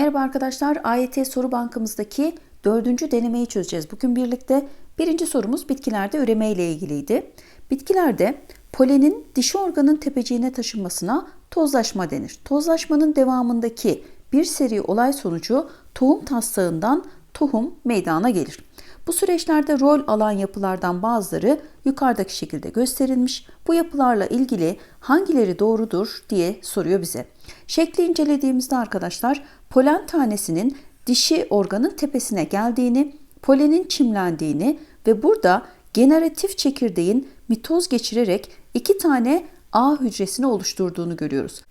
Merhaba arkadaşlar, AYT soru bankamızdaki dördüncü denemeyi çözeceğiz. Bugün birlikte birinci sorumuz bitkilerde üreme ile ilgiliydi. Bitkilerde polenin dişi organın tepeciğine taşınmasına tozlaşma denir. Tozlaşmanın devamındaki bir seri olay sonucu tohum taslağından tohum meydana gelir. Bu süreçlerde rol alan yapılardan bazıları yukarıdaki şekilde gösterilmiş. Bu yapılarla ilgili hangileri doğrudur diye soruyor bize. Şekli incelediğimizde arkadaşlar polen tanesinin dişi organın tepesine geldiğini, polenin çimlendiğini ve burada generatif çekirdeğin mitoz geçirerek iki tane A hücresini oluşturduğunu görüyoruz.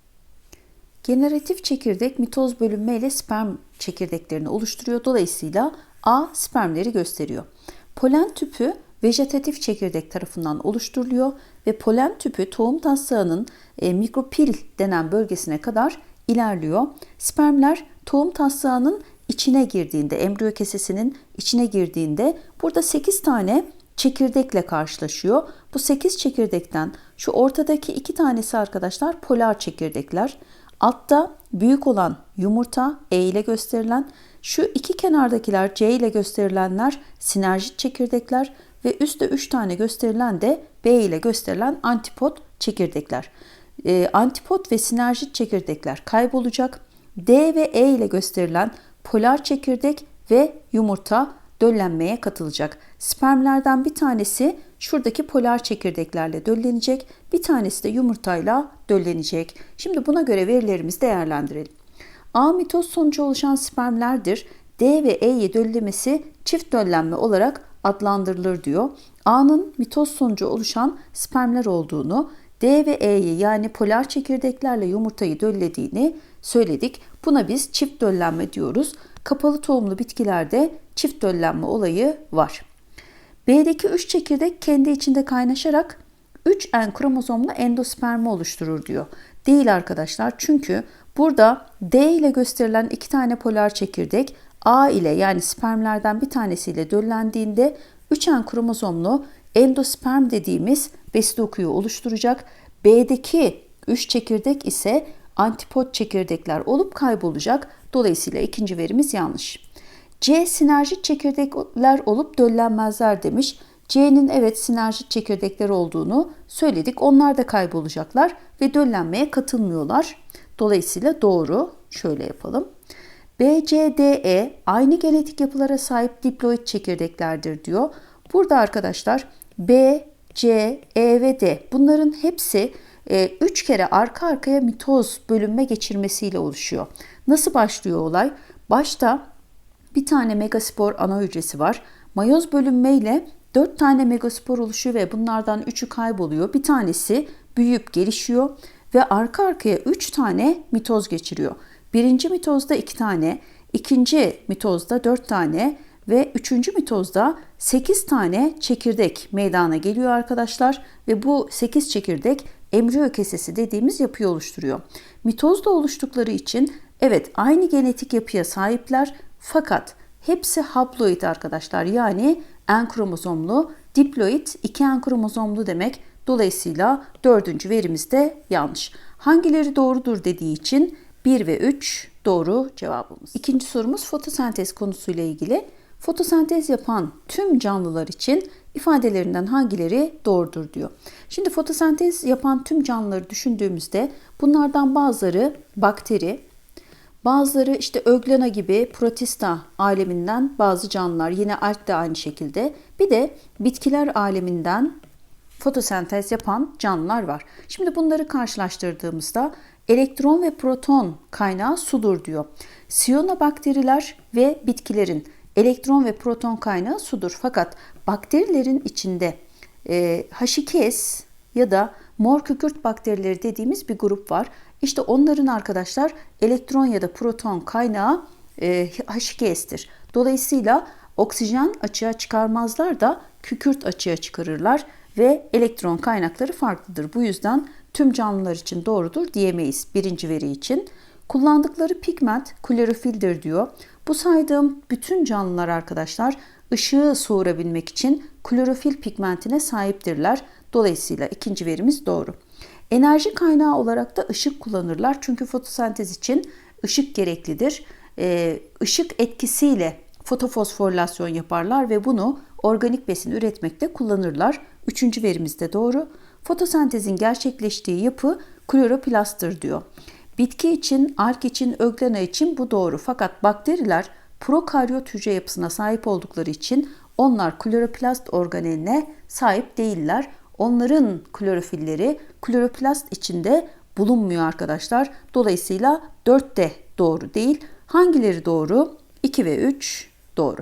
Generatif çekirdek mitoz bölünme ile sperm çekirdeklerini oluşturuyor. Dolayısıyla A spermleri gösteriyor. Polen tüpü vejetatif çekirdek tarafından oluşturuluyor ve polen tüpü tohum taslağının e, mikropil denen bölgesine kadar ilerliyor. Spermler tohum taslağının içine girdiğinde, embriyo kesesinin içine girdiğinde burada 8 tane çekirdekle karşılaşıyor. Bu 8 çekirdekten şu ortadaki iki tanesi arkadaşlar polar çekirdekler. Altta büyük olan yumurta E ile gösterilen, şu iki kenardakiler C ile gösterilenler sinerjit çekirdekler ve üstte 3 tane gösterilen de B ile gösterilen antipod çekirdekler. E, antipod ve sinerjit çekirdekler kaybolacak. D ve E ile gösterilen polar çekirdek ve yumurta döllenmeye katılacak. Spermlerden bir tanesi şuradaki polar çekirdeklerle döllenecek, bir tanesi de yumurtayla döllenecek. Şimdi buna göre verilerimizi değerlendirelim. A mitoz sonucu oluşan spermlerdir. D ve E'yi döllemesi çift döllenme olarak adlandırılır diyor. A'nın mitoz sonucu oluşan spermler olduğunu, D ve E'yi yani polar çekirdeklerle yumurtayı döllediğini söyledik. Buna biz çift döllenme diyoruz. Kapalı tohumlu bitkilerde çift döllenme olayı var. B'deki 3 çekirdek kendi içinde kaynaşarak 3 en kromozomla endospermi oluşturur diyor. Değil arkadaşlar çünkü burada D ile gösterilen iki tane polar çekirdek A ile yani spermlerden bir tanesiyle döllendiğinde 3 en kromozomlu endosperm dediğimiz besi dokuyu oluşturacak. B'deki 3 çekirdek ise antipod çekirdekler olup kaybolacak. Dolayısıyla ikinci verimiz yanlış. C sinerjit çekirdekler olup döllenmezler demiş. C'nin evet sinerjit çekirdekler olduğunu söyledik. Onlar da kaybolacaklar ve döllenmeye katılmıyorlar. Dolayısıyla doğru. Şöyle yapalım. B, C, D, E aynı genetik yapılara sahip diploid çekirdeklerdir diyor. Burada arkadaşlar B, C, E ve D bunların hepsi 3 kere arka arkaya mitoz bölünme geçirmesiyle oluşuyor. Nasıl başlıyor olay? Başta bir tane megaspor ana hücresi var. Mayoz bölünmeyle 4 tane megaspor oluşuyor ve bunlardan 3'ü kayboluyor. Bir tanesi büyüyüp gelişiyor ve arka arkaya 3 tane mitoz geçiriyor. Birinci mitozda 2 tane, ikinci mitozda 4 tane ve üçüncü mitozda 8 tane çekirdek meydana geliyor arkadaşlar ve bu 8 çekirdek embriyo kesesi dediğimiz yapıyı oluşturuyor. Mitozda oluştukları için evet aynı genetik yapıya sahipler fakat hepsi haploid arkadaşlar yani en kromozomlu, diploid iki en kromozomlu demek. Dolayısıyla dördüncü verimiz de yanlış. Hangileri doğrudur dediği için 1 ve 3 doğru cevabımız. İkinci sorumuz fotosentez konusuyla ilgili. Fotosentez yapan tüm canlılar için ifadelerinden hangileri doğrudur diyor. Şimdi fotosentez yapan tüm canlıları düşündüğümüzde bunlardan bazıları bakteri, bazıları işte öglena gibi protista aleminden bazı canlılar yine alg de aynı şekilde. Bir de bitkiler aleminden fotosentez yapan canlılar var. Şimdi bunları karşılaştırdığımızda elektron ve proton kaynağı sudur diyor. Siyonobakteriler ve bitkilerin elektron ve proton kaynağı sudur. Fakat bakterilerin içinde e, H2S ya da mor kükürt bakterileri dediğimiz bir grup var. İşte onların arkadaşlar elektron ya da proton kaynağı e, H2S'tir. Dolayısıyla oksijen açığa çıkarmazlar da kükürt açığa çıkarırlar ve elektron kaynakları farklıdır. Bu yüzden tüm canlılar için doğrudur diyemeyiz birinci veri için. Kullandıkları pigment klorofildir diyor. Bu saydığım bütün canlılar arkadaşlar ışığı soğurabilmek için klorofil pigmentine sahiptirler. Dolayısıyla ikinci verimiz doğru. Enerji kaynağı olarak da ışık kullanırlar. Çünkü fotosentez için ışık gereklidir. e, ışık etkisiyle fotofosforilasyon yaparlar ve bunu organik besin üretmekte kullanırlar. Üçüncü verimiz de doğru. Fotosentezin gerçekleştiği yapı kloroplasttır diyor. Bitki için, alg için, öglena için bu doğru. Fakat bakteriler prokaryot hücre yapısına sahip oldukları için onlar kloroplast organeline sahip değiller. Onların klorofilleri kloroplast içinde bulunmuyor arkadaşlar. Dolayısıyla 4 de doğru değil. Hangileri doğru? 2 ve 3 doğru.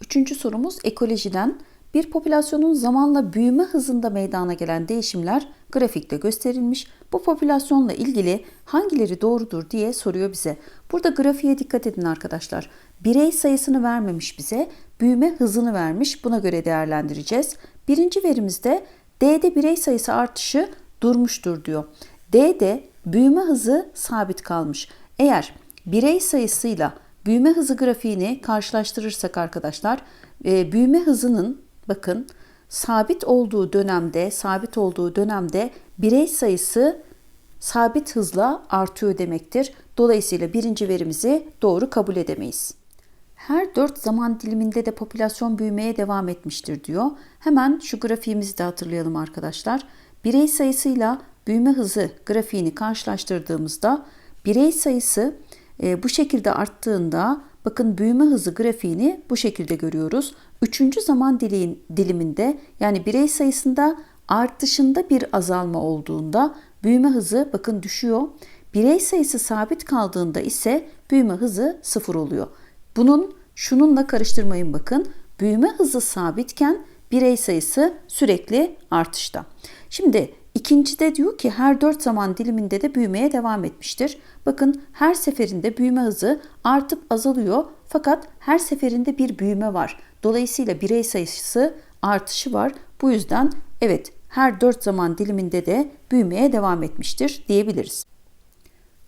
Üçüncü sorumuz ekolojiden. Bir popülasyonun zamanla büyüme hızında meydana gelen değişimler grafikte gösterilmiş. Bu popülasyonla ilgili hangileri doğrudur diye soruyor bize. Burada grafiğe dikkat edin arkadaşlar. Birey sayısını vermemiş bize, büyüme hızını vermiş. Buna göre değerlendireceğiz. Birinci verimizde D'de birey sayısı artışı durmuştur diyor. D'de büyüme hızı sabit kalmış. Eğer birey sayısıyla büyüme hızı grafiğini karşılaştırırsak arkadaşlar, e, büyüme hızının bakın sabit olduğu dönemde, sabit olduğu dönemde birey sayısı sabit hızla artıyor demektir. Dolayısıyla birinci verimizi doğru kabul edemeyiz. Her dört zaman diliminde de popülasyon büyümeye devam etmiştir diyor. Hemen şu grafiğimizi de hatırlayalım arkadaşlar. Birey sayısıyla büyüme hızı grafiğini karşılaştırdığımızda birey sayısı e, bu şekilde arttığında bakın büyüme hızı grafiğini bu şekilde görüyoruz. Üçüncü zaman diliğin, diliminde yani birey sayısında artışında bir azalma olduğunda büyüme hızı bakın düşüyor. Birey sayısı sabit kaldığında ise büyüme hızı sıfır oluyor. Bunun şununla karıştırmayın bakın. Büyüme hızı sabitken birey sayısı sürekli artışta. Şimdi ikincide diyor ki her dört zaman diliminde de büyümeye devam etmiştir. Bakın her seferinde büyüme hızı artıp azalıyor fakat her seferinde bir büyüme var. Dolayısıyla birey sayısı artışı var. Bu yüzden evet her dört zaman diliminde de büyümeye devam etmiştir diyebiliriz.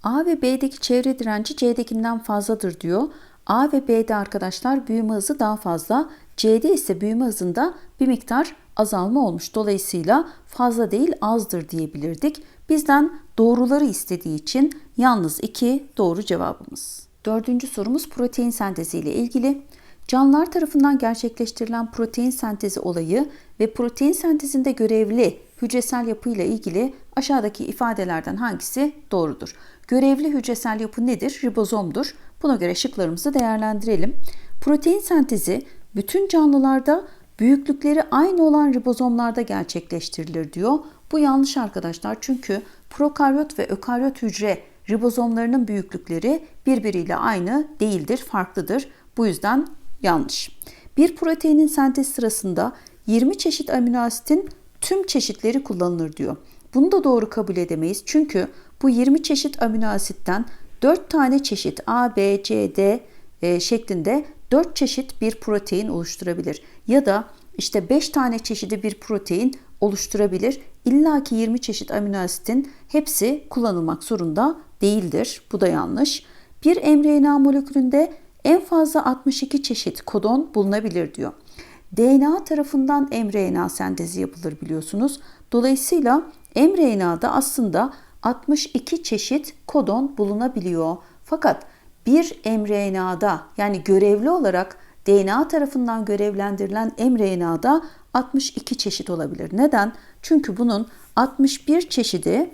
A ve B'deki çevre direnci C'dekinden fazladır diyor. A ve B'de arkadaşlar büyüme hızı daha fazla. C'de ise büyüme hızında bir miktar azalma olmuş. Dolayısıyla fazla değil azdır diyebilirdik. Bizden doğruları istediği için yalnız 2 doğru cevabımız. Dördüncü sorumuz protein sentezi ile ilgili. Canlılar tarafından gerçekleştirilen protein sentezi olayı ve protein sentezinde görevli hücresel yapıyla ilgili aşağıdaki ifadelerden hangisi doğrudur? Görevli hücresel yapı nedir? Ribozomdur. Buna göre şıklarımızı değerlendirelim. Protein sentezi bütün canlılarda büyüklükleri aynı olan ribozomlarda gerçekleştirilir diyor. Bu yanlış arkadaşlar çünkü prokaryot ve ökaryot hücre ribozomlarının büyüklükleri birbiriyle aynı değildir, farklıdır. Bu yüzden yanlış. Bir proteinin sentez sırasında 20 çeşit amino asitin tüm çeşitleri kullanılır diyor. Bunu da doğru kabul edemeyiz çünkü bu 20 çeşit amino asitten 4 tane çeşit A, B, C, D e, şeklinde 4 çeşit bir protein oluşturabilir. Ya da işte 5 tane çeşidi bir protein oluşturabilir. İlla ki 20 çeşit amino asitin hepsi kullanılmak zorunda değildir. Bu da yanlış. Bir mRNA molekülünde en fazla 62 çeşit kodon bulunabilir diyor. DNA tarafından mRNA sentezi yapılır biliyorsunuz. Dolayısıyla mRNA'da aslında 62 çeşit kodon bulunabiliyor. Fakat bir mRNA'da yani görevli olarak DNA tarafından görevlendirilen mRNA'da 62 çeşit olabilir. Neden? Çünkü bunun 61 çeşidi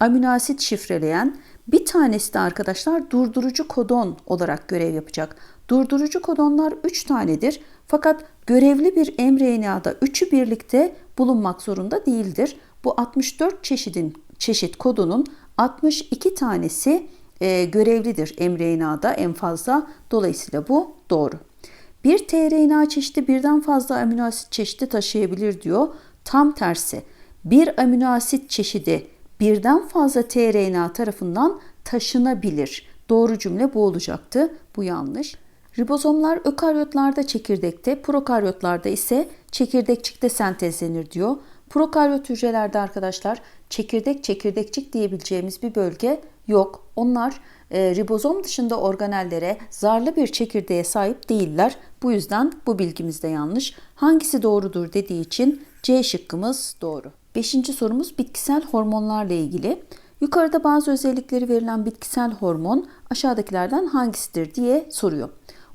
amino asit şifreleyen bir tanesi de arkadaşlar durdurucu kodon olarak görev yapacak. Durdurucu kodonlar 3 tanedir. Fakat görevli bir mRNA'da üçü birlikte bulunmak zorunda değildir. Bu 64 çeşidin çeşit kodonun 62 tanesi e, görevlidir mRNA'da en fazla. Dolayısıyla bu doğru. Bir tRNA çeşidi birden fazla amino asit çeşidi taşıyabilir diyor. Tam tersi. Bir amino asit çeşidi birden fazla tRNA tarafından taşınabilir. Doğru cümle bu olacaktı. Bu yanlış. Ribozomlar ökaryotlarda çekirdekte, prokaryotlarda ise çekirdekçikte sentezlenir diyor. Prokaryot hücrelerde arkadaşlar çekirdek çekirdekçik diyebileceğimiz bir bölge yok. Onlar e, ribozom dışında organellere zarlı bir çekirdeğe sahip değiller. Bu yüzden bu bilgimiz de yanlış. Hangisi doğrudur dediği için C şıkkımız doğru. Beşinci sorumuz bitkisel hormonlarla ilgili. Yukarıda bazı özellikleri verilen bitkisel hormon aşağıdakilerden hangisidir diye soruyor.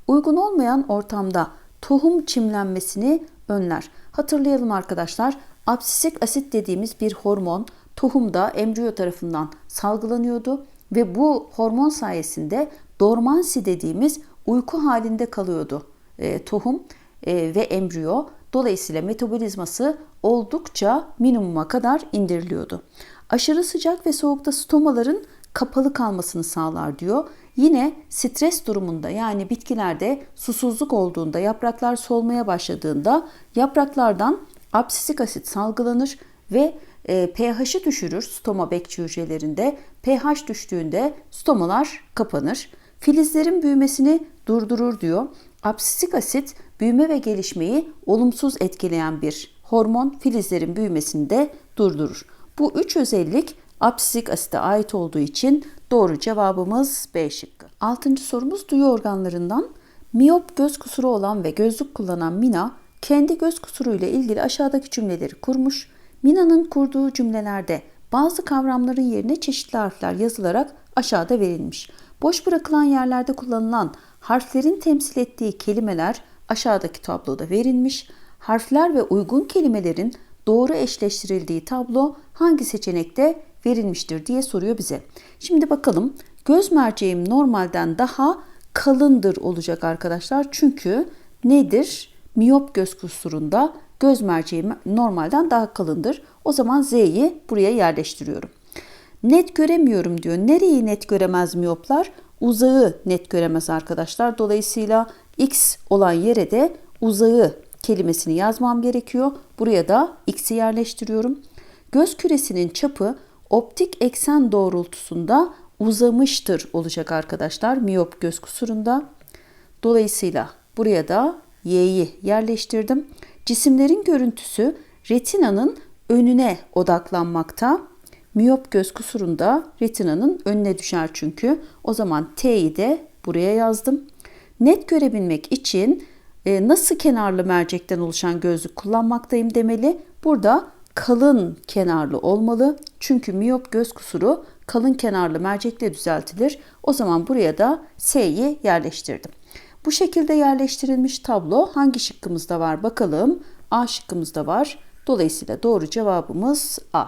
Uygun olmayan ortamda tohum çimlenmesini önler. Hatırlayalım arkadaşlar. Absisik asit dediğimiz bir hormon tohumda embriyo tarafından salgılanıyordu ve bu hormon sayesinde dormansi dediğimiz uyku halinde kalıyordu e, tohum e, ve embriyo. Dolayısıyla metabolizması oldukça minimuma kadar indiriliyordu. Aşırı sıcak ve soğukta stomaların kapalı kalmasını sağlar diyor. Yine stres durumunda yani bitkilerde susuzluk olduğunda, yapraklar solmaya başladığında yapraklardan absisik asit salgılanır ve e, pH'i düşürür stoma bekçi hücrelerinde. pH düştüğünde stomalar kapanır. Filizlerin büyümesini durdurur diyor. Absisik asit büyüme ve gelişmeyi olumsuz etkileyen bir hormon filizlerin büyümesini de durdurur. Bu üç özellik absisik asite ait olduğu için doğru cevabımız B şıkkı. Altıncı sorumuz duyu organlarından miyop göz kusuru olan ve gözlük kullanan Mina kendi göz kusuru ile ilgili aşağıdaki cümleleri kurmuş. Mina'nın kurduğu cümlelerde bazı kavramların yerine çeşitli harfler yazılarak aşağıda verilmiş. Boş bırakılan yerlerde kullanılan harflerin temsil ettiği kelimeler aşağıdaki tabloda verilmiş. Harfler ve uygun kelimelerin doğru eşleştirildiği tablo hangi seçenekte verilmiştir diye soruyor bize. Şimdi bakalım göz merceğim normalden daha kalındır olacak arkadaşlar. Çünkü nedir? Miyop göz kusurunda göz merceğim normalden daha kalındır. O zaman Z'yi buraya yerleştiriyorum. Net göremiyorum diyor. Nereyi net göremez miyoplar? Uzağı net göremez arkadaşlar. Dolayısıyla X olan yere de uzağı kelimesini yazmam gerekiyor. Buraya da x'i yerleştiriyorum. Göz küresinin çapı optik eksen doğrultusunda uzamıştır olacak arkadaşlar miyop göz kusurunda. Dolayısıyla buraya da y'yi yerleştirdim. Cisimlerin görüntüsü retinanın önüne odaklanmakta. Miyop göz kusurunda retinanın önüne düşer çünkü. O zaman T'yi de buraya yazdım. Net görebilmek için e, nasıl kenarlı mercekten oluşan gözlük kullanmaktayım demeli. Burada kalın kenarlı olmalı. Çünkü miyop göz kusuru kalın kenarlı mercekle düzeltilir. O zaman buraya da S'yi yerleştirdim. Bu şekilde yerleştirilmiş tablo hangi şıkkımızda var bakalım. A şıkkımızda var. Dolayısıyla doğru cevabımız A.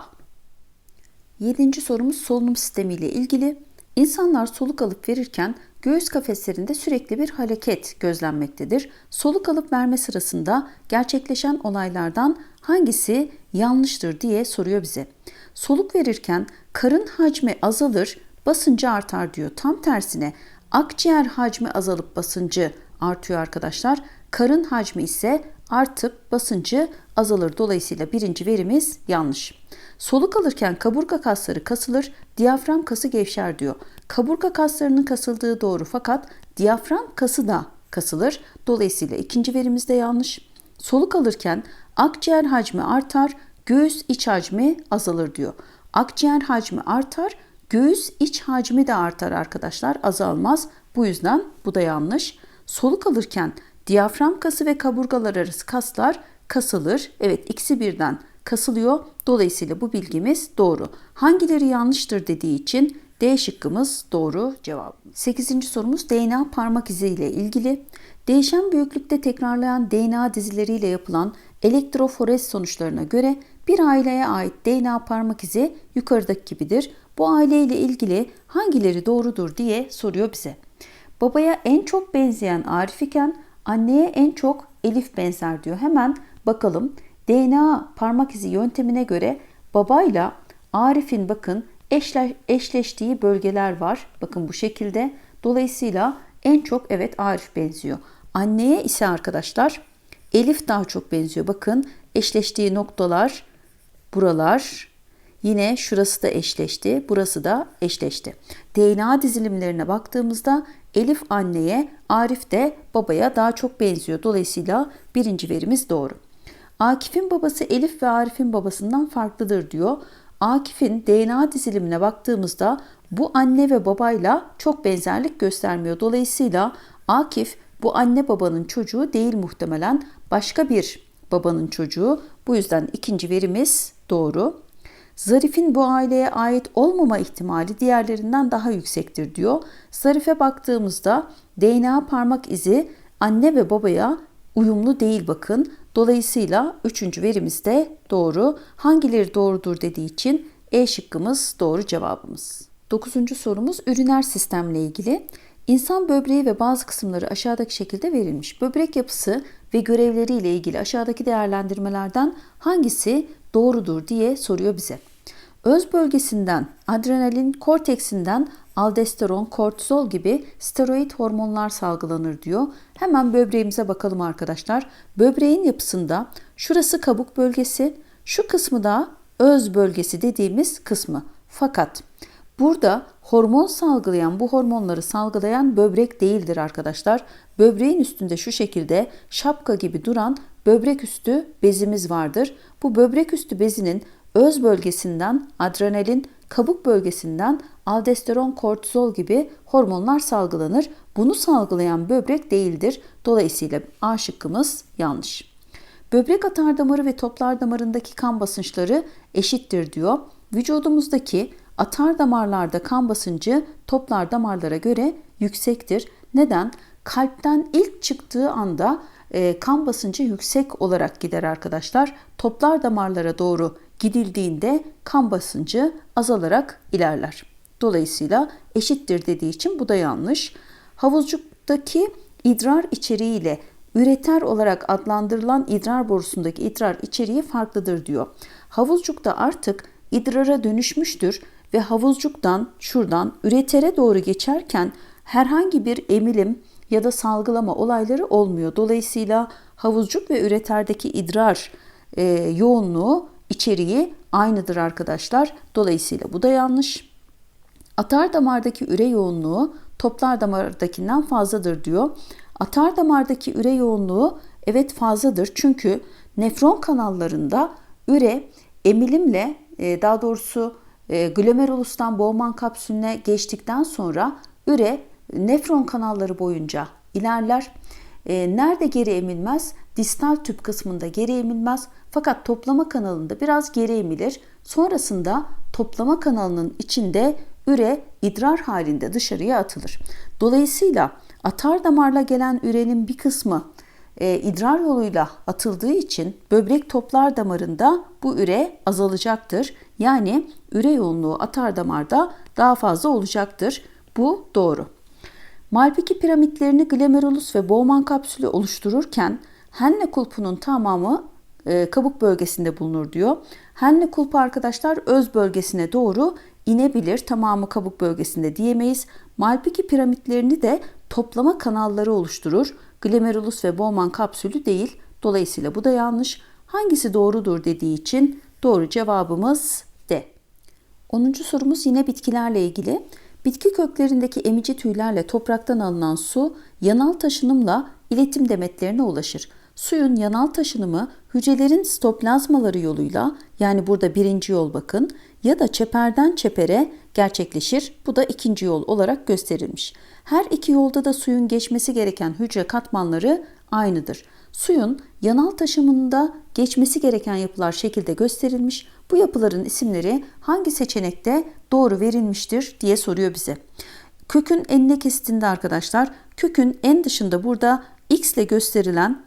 Yedinci sorumuz solunum sistemi ile ilgili. İnsanlar soluk alıp verirken göğüs kafeslerinde sürekli bir hareket gözlenmektedir. Soluk alıp verme sırasında gerçekleşen olaylardan hangisi yanlıştır diye soruyor bize. Soluk verirken karın hacmi azalır, basıncı artar diyor. Tam tersine akciğer hacmi azalıp basıncı artıyor arkadaşlar. Karın hacmi ise artıp basıncı azalır. Dolayısıyla birinci verimiz yanlış. Soluk alırken kaburga kasları kasılır, diyafram kası gevşer diyor. Kaburga kaslarının kasıldığı doğru fakat diyafram kası da kasılır. Dolayısıyla ikinci verimiz de yanlış. Soluk alırken akciğer hacmi artar, göğüs iç hacmi azalır diyor. Akciğer hacmi artar, göğüs iç hacmi de artar arkadaşlar, azalmaz. Bu yüzden bu da yanlış. Soluk alırken diyafram kası ve kaburgalar arası kaslar kasılır. Evet ikisi birden kasılıyor. Dolayısıyla bu bilgimiz doğru. Hangileri yanlıştır dediği için D şıkkımız doğru cevap. 8. sorumuz DNA parmak izi ile ilgili. Değişen büyüklükte tekrarlayan DNA dizileriyle yapılan elektroforez sonuçlarına göre bir aileye ait DNA parmak izi yukarıdaki gibidir. Bu aileyle ilgili hangileri doğrudur diye soruyor bize. Babaya en çok benzeyen Arif iken anneye en çok Elif benzer diyor. Hemen bakalım. DNA parmak izi yöntemine göre babayla Arif'in bakın eşle, eşleştiği bölgeler var. Bakın bu şekilde. Dolayısıyla en çok evet Arif benziyor. Anneye ise arkadaşlar Elif daha çok benziyor. Bakın eşleştiği noktalar buralar. Yine şurası da eşleşti, burası da eşleşti. DNA dizilimlerine baktığımızda Elif anneye, Arif de babaya daha çok benziyor. Dolayısıyla birinci verimiz doğru. Akif'in babası Elif ve Arif'in babasından farklıdır diyor. Akif'in DNA dizilimine baktığımızda bu anne ve babayla çok benzerlik göstermiyor. Dolayısıyla Akif bu anne babanın çocuğu değil muhtemelen başka bir babanın çocuğu. Bu yüzden ikinci verimiz doğru. Zarif'in bu aileye ait olmama ihtimali diğerlerinden daha yüksektir diyor. Zarif'e baktığımızda DNA parmak izi anne ve babaya uyumlu değil bakın. Dolayısıyla üçüncü verimiz de doğru. Hangileri doğrudur dediği için E şıkkımız doğru cevabımız. Dokuzuncu sorumuz üriner sistemle ilgili. İnsan böbreği ve bazı kısımları aşağıdaki şekilde verilmiş. Böbrek yapısı ve görevleriyle ilgili aşağıdaki değerlendirmelerden hangisi doğrudur diye soruyor bize. Öz bölgesinden adrenalin, korteksinden aldosteron, kortizol gibi steroid hormonlar salgılanır diyor. Hemen böbreğimize bakalım arkadaşlar. Böbreğin yapısında şurası kabuk bölgesi, şu kısmı da öz bölgesi dediğimiz kısmı. Fakat burada hormon salgılayan, bu hormonları salgılayan böbrek değildir arkadaşlar. Böbreğin üstünde şu şekilde şapka gibi duran böbrek üstü bezimiz vardır. Bu böbrek üstü bezinin öz bölgesinden adrenalin, kabuk bölgesinden aldosteron, kortizol gibi hormonlar salgılanır. Bunu salgılayan böbrek değildir. Dolayısıyla A şıkkımız yanlış. Böbrek atar damarı ve toplar damarındaki kan basınçları eşittir diyor. Vücudumuzdaki atar damarlarda kan basıncı toplar damarlara göre yüksektir. Neden? Kalpten ilk çıktığı anda e, kan basıncı yüksek olarak gider arkadaşlar. Toplar damarlara doğru gidildiğinde kan basıncı azalarak ilerler. Dolayısıyla eşittir dediği için bu da yanlış. Havuzcuktaki idrar içeriğiyle üreter olarak adlandırılan idrar borusundaki idrar içeriği farklıdır diyor. Havuzcukta artık idrara dönüşmüştür ve havuzcuktan şuradan üretere doğru geçerken herhangi bir emilim ya da salgılama olayları olmuyor. Dolayısıyla havuzcuk ve üreterdeki idrar e, yoğunluğu içeriği aynıdır arkadaşlar. Dolayısıyla bu da yanlış. Atar damardaki üre yoğunluğu toplar damardakinden fazladır diyor. Atar damardaki üre yoğunluğu evet fazladır. Çünkü nefron kanallarında üre emilimle e, daha doğrusu e, glomerulustan Bowman kapsülüne geçtikten sonra üre nefron kanalları boyunca ilerler. E, nerede geri emilmez? Distal tüp kısmında geri emilmez. Fakat toplama kanalında biraz geri emilir. Sonrasında toplama kanalının içinde üre idrar halinde dışarıya atılır. Dolayısıyla atar damarla gelen ürenin bir kısmı e, idrar yoluyla atıldığı için böbrek toplar damarında bu üre azalacaktır. Yani üre yoğunluğu atar damarda daha fazla olacaktır. Bu doğru. Malpighi piramitlerini glomerulus ve Bowman kapsülü oluştururken Henle kulpunun tamamı e, kabuk bölgesinde bulunur diyor. Henle kulpu arkadaşlar öz bölgesine doğru inebilir. Tamamı kabuk bölgesinde diyemeyiz. Malpighi piramitlerini de toplama kanalları oluşturur. Glomerulus ve Bowman kapsülü değil. Dolayısıyla bu da yanlış. Hangisi doğrudur dediği için doğru cevabımız D. 10. sorumuz yine bitkilerle ilgili. Bitki köklerindeki emici tüylerle topraktan alınan su yanal taşınımla iletim demetlerine ulaşır. Suyun yanal taşınımı hücrelerin stoplazmaları yoluyla yani burada birinci yol bakın ya da çeperden çepere gerçekleşir. Bu da ikinci yol olarak gösterilmiş. Her iki yolda da suyun geçmesi gereken hücre katmanları aynıdır. Suyun yanal taşımında geçmesi gereken yapılar şekilde gösterilmiş. Bu yapıların isimleri hangi seçenekte doğru verilmiştir diye soruyor bize. Kökün enine kesitinde arkadaşlar kökün en dışında burada X ile gösterilen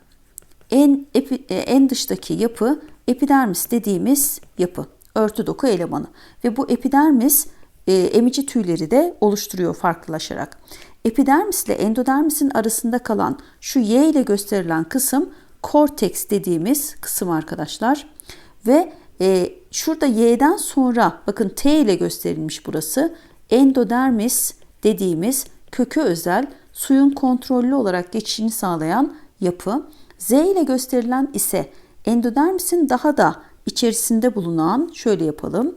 en, epi, e, en dıştaki yapı epidermis dediğimiz yapı. Örtü doku elemanı. Ve bu epidermis e, emici tüyleri de oluşturuyor farklılaşarak. Epidermis ile endodermisin arasında kalan şu Y ile gösterilen kısım korteks dediğimiz kısım arkadaşlar. Ve e, şurada Y'den sonra bakın T ile gösterilmiş burası. Endodermis dediğimiz kökü özel suyun kontrollü olarak geçişini sağlayan yapı. Z ile gösterilen ise endodermisin daha da içerisinde bulunan şöyle yapalım.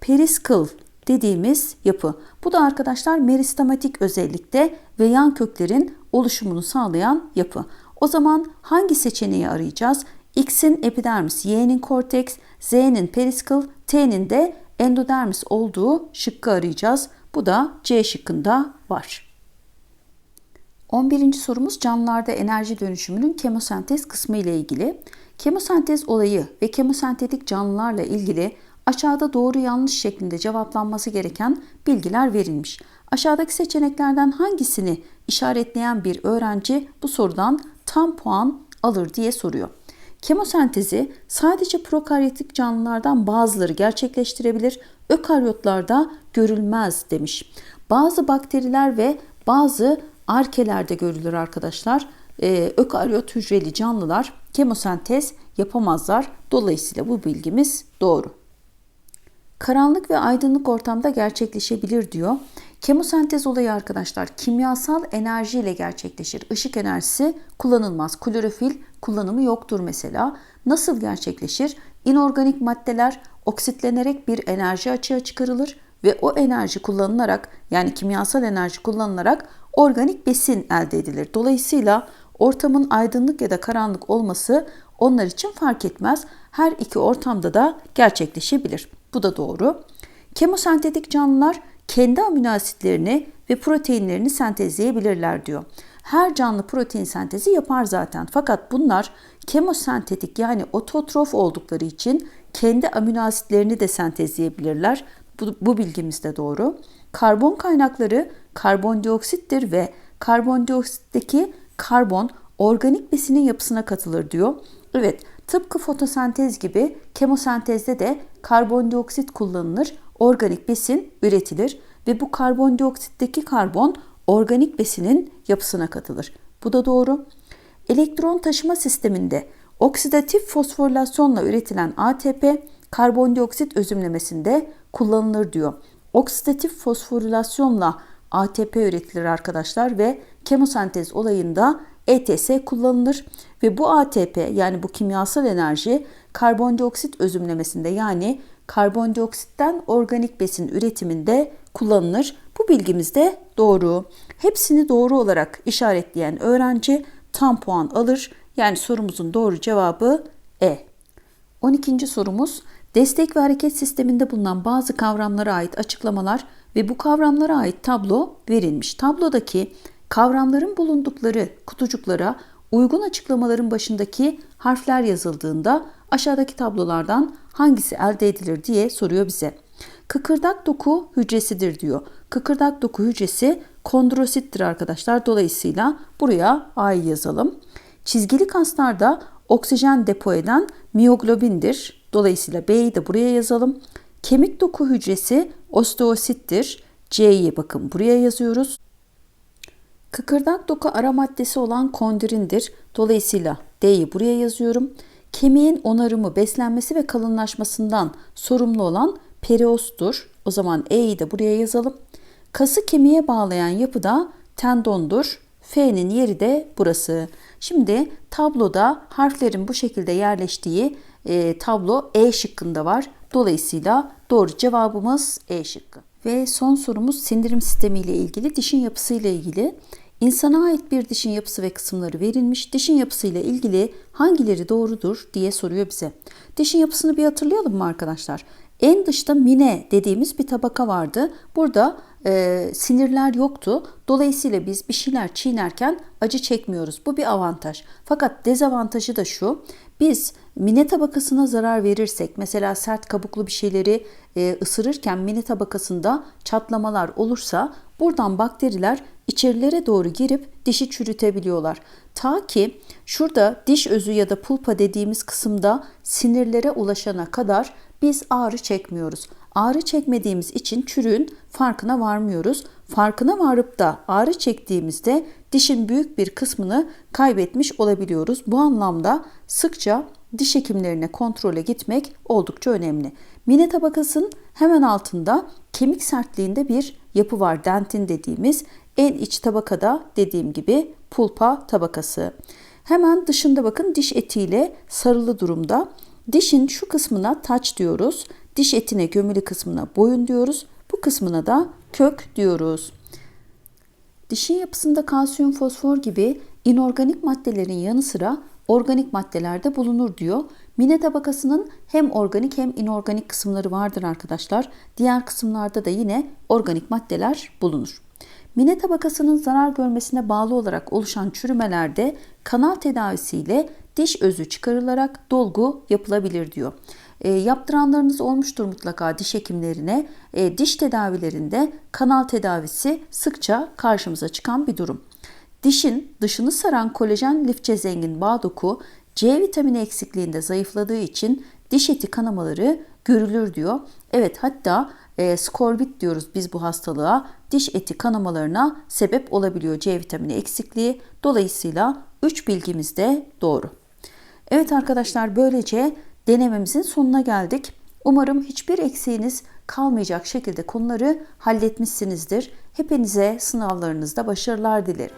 Periskl dediğimiz yapı. Bu da arkadaşlar meristematik özellikte ve yan köklerin oluşumunu sağlayan yapı. O zaman hangi seçeneği arayacağız? X'in epidermis, Y'nin korteks, Z'nin periskl, T'nin de endodermis olduğu şıkkı arayacağız. Bu da C şıkkında var. 11. sorumuz canlılarda enerji dönüşümünün kemosentez kısmı ile ilgili. Kemosentez olayı ve kemosentetik canlılarla ilgili Aşağıda doğru yanlış şeklinde cevaplanması gereken bilgiler verilmiş. Aşağıdaki seçeneklerden hangisini işaretleyen bir öğrenci bu sorudan tam puan alır diye soruyor. Kemosentezi sadece prokaryotik canlılardan bazıları gerçekleştirebilir, ökaryotlarda görülmez demiş. Bazı bakteriler ve bazı arkelerde görülür arkadaşlar. Ee, ökaryot hücreli canlılar kemosentez yapamazlar. Dolayısıyla bu bilgimiz doğru. Karanlık ve aydınlık ortamda gerçekleşebilir diyor. Kemosentez olayı arkadaşlar kimyasal enerji ile gerçekleşir. Işık enerjisi kullanılmaz. Klorofil kullanımı yoktur mesela. Nasıl gerçekleşir? İnorganik maddeler oksitlenerek bir enerji açığa çıkarılır ve o enerji kullanılarak yani kimyasal enerji kullanılarak organik besin elde edilir. Dolayısıyla ortamın aydınlık ya da karanlık olması onlar için fark etmez. Her iki ortamda da gerçekleşebilir. Bu da doğru. Kemosentetik canlılar kendi amino asitlerini ve proteinlerini sentezleyebilirler diyor. Her canlı protein sentezi yapar zaten. Fakat bunlar kemosentetik yani ototrof oldukları için kendi amino asitlerini de sentezleyebilirler. Bu, bu bilgimiz de doğru. Karbon kaynakları karbondioksittir ve karbondioksitteki karbon organik besinin yapısına katılır diyor. Evet, tıpkı fotosentez gibi kemosentezde de karbondioksit kullanılır, organik besin üretilir ve bu karbondioksitteki karbon organik besinin yapısına katılır. Bu da doğru. Elektron taşıma sisteminde oksidatif fosforilasyonla üretilen ATP karbondioksit özümlemesinde kullanılır diyor. Oksidatif fosforilasyonla ATP üretilir arkadaşlar ve kemosentez olayında ETS kullanılır ve bu ATP yani bu kimyasal enerji karbondioksit özümlemesinde yani karbondioksitten organik besin üretiminde kullanılır. Bu bilgimiz de doğru. Hepsini doğru olarak işaretleyen öğrenci tam puan alır. Yani sorumuzun doğru cevabı E. 12. sorumuz destek ve hareket sisteminde bulunan bazı kavramlara ait açıklamalar ve bu kavramlara ait tablo verilmiş. Tablodaki kavramların bulundukları kutucuklara uygun açıklamaların başındaki harfler yazıldığında aşağıdaki tablolardan hangisi elde edilir diye soruyor bize. Kıkırdak doku hücresidir diyor. Kıkırdak doku hücresi kondrosittir arkadaşlar. Dolayısıyla buraya A'yı yazalım. Çizgili kaslarda oksijen depo eden miyoglobindir. Dolayısıyla B'yi de buraya yazalım. Kemik doku hücresi osteosittir. C'yi bakın buraya yazıyoruz. Kıkırdak doku ara maddesi olan kondrindir. Dolayısıyla D'yi buraya yazıyorum. Kemiğin onarımı, beslenmesi ve kalınlaşmasından sorumlu olan periostur. O zaman E'yi de buraya yazalım. Kası kemiğe bağlayan yapı da tendondur. F'nin yeri de burası. Şimdi tabloda harflerin bu şekilde yerleştiği e, tablo E şıkkında var. Dolayısıyla doğru cevabımız E şıkkı. Ve son sorumuz sindirim sistemi ile ilgili, dişin yapısı ile ilgili. İnsana ait bir dişin yapısı ve kısımları verilmiş. Dişin yapısıyla ilgili hangileri doğrudur diye soruyor bize. Dişin yapısını bir hatırlayalım mı arkadaşlar? En dışta mine dediğimiz bir tabaka vardı. Burada e, sinirler yoktu. Dolayısıyla biz bir şeyler çiğnerken acı çekmiyoruz. Bu bir avantaj. Fakat dezavantajı da şu. Biz mine tabakasına zarar verirsek mesela sert kabuklu bir şeyleri e, ısırırken mine tabakasında çatlamalar olursa buradan bakteriler içerilere doğru girip dişi çürütebiliyorlar. Ta ki şurada diş özü ya da pulpa dediğimiz kısımda sinirlere ulaşana kadar biz ağrı çekmiyoruz. Ağrı çekmediğimiz için çürüğün farkına varmıyoruz. Farkına varıp da ağrı çektiğimizde dişin büyük bir kısmını kaybetmiş olabiliyoruz. Bu anlamda sıkça diş hekimlerine kontrole gitmek oldukça önemli. Mine tabakasının hemen altında kemik sertliğinde bir yapı var. Dentin dediğimiz en iç tabakada dediğim gibi pulpa tabakası. Hemen dışında bakın diş etiyle sarılı durumda. Dişin şu kısmına taç diyoruz. Diş etine gömülü kısmına boyun diyoruz. Bu kısmına da kök diyoruz. Dişin yapısında kalsiyum, fosfor gibi inorganik maddelerin yanı sıra organik maddelerde bulunur diyor. Mine tabakasının hem organik hem inorganik kısımları vardır arkadaşlar. Diğer kısımlarda da yine organik maddeler bulunur. Mine tabakasının zarar görmesine bağlı olarak oluşan çürümelerde kanal tedavisiyle diş özü çıkarılarak dolgu yapılabilir diyor. E, yaptıranlarınız olmuştur mutlaka diş hekimlerine. E, diş tedavilerinde kanal tedavisi sıkça karşımıza çıkan bir durum. Dişin dışını saran kolajen lifçe zengin bağ doku C vitamini eksikliğinde zayıfladığı için diş eti kanamaları görülür diyor. Evet hatta e, skorbut diyoruz biz bu hastalığa. Diş eti kanamalarına sebep olabiliyor C vitamini eksikliği. Dolayısıyla 3 bilgimiz de doğru. Evet arkadaşlar böylece denememizin sonuna geldik. Umarım hiçbir eksiğiniz kalmayacak şekilde konuları halletmişsinizdir. Hepinize sınavlarınızda başarılar dilerim.